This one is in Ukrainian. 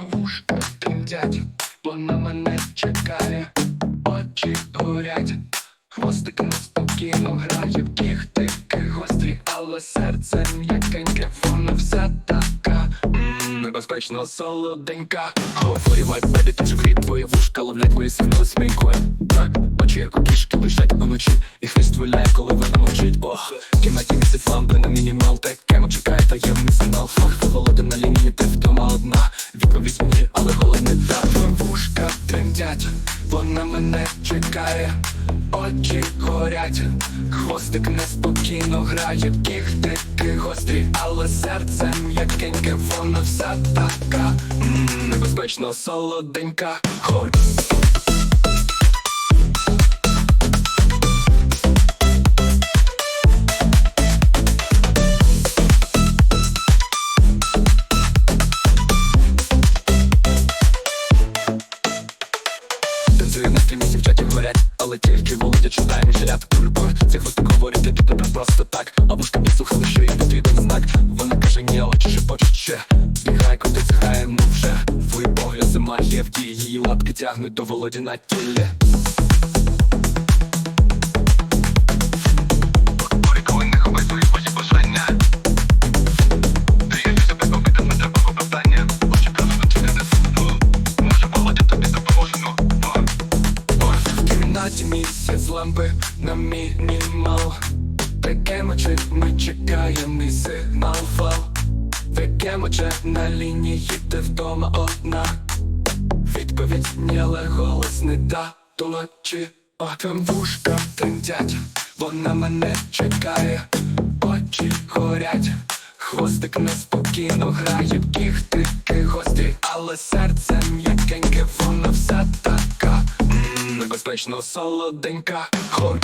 Вушка тимдять, вона мене чекає, очі горять, хвостик неспокійно грає, кіхтики гострі, але серце м'якеньке, вона вся така небезпечно солоденька. Говори бебі, ти живі, твої вушка ловлять мої сильно смійкою. Так, очі як у кішки лежать уночі, і хвіст виляє, коли вона мовчить. Ох, кімнаті місяць лампи на мінімал, таке чекає таємний сигнал. Вона мене чекає, очі горять, хвостик неспокійно грає, кіхтики гострі, але серце м'якеньке, вона вся така небезпечно солоденька. Хор. Стрімі, в чаті горять, але тільки володя чудає мій ряд Турбо, цих хвостик говорить, ти тут не просто так. А вушка підслухали, що їй потрібен знак. Вона каже, ні, очі шепочуть ще? Бігай, куди грає, ну вже? Твої погляд, зима є в дії Її лапки тягнуть до володі на тілі лампи на мінімал. Таке мочи, ми чекаємо мій сигнал фал. Таке моче на лінії, ти вдома одна. Відповідь ні, голос не да. Толочі, а там вушка тремтять. Вона мене чекає, очі горять. Хвостик неспокійно грає, кіхтики гострі, але серце небезпечно солоденька. Хор.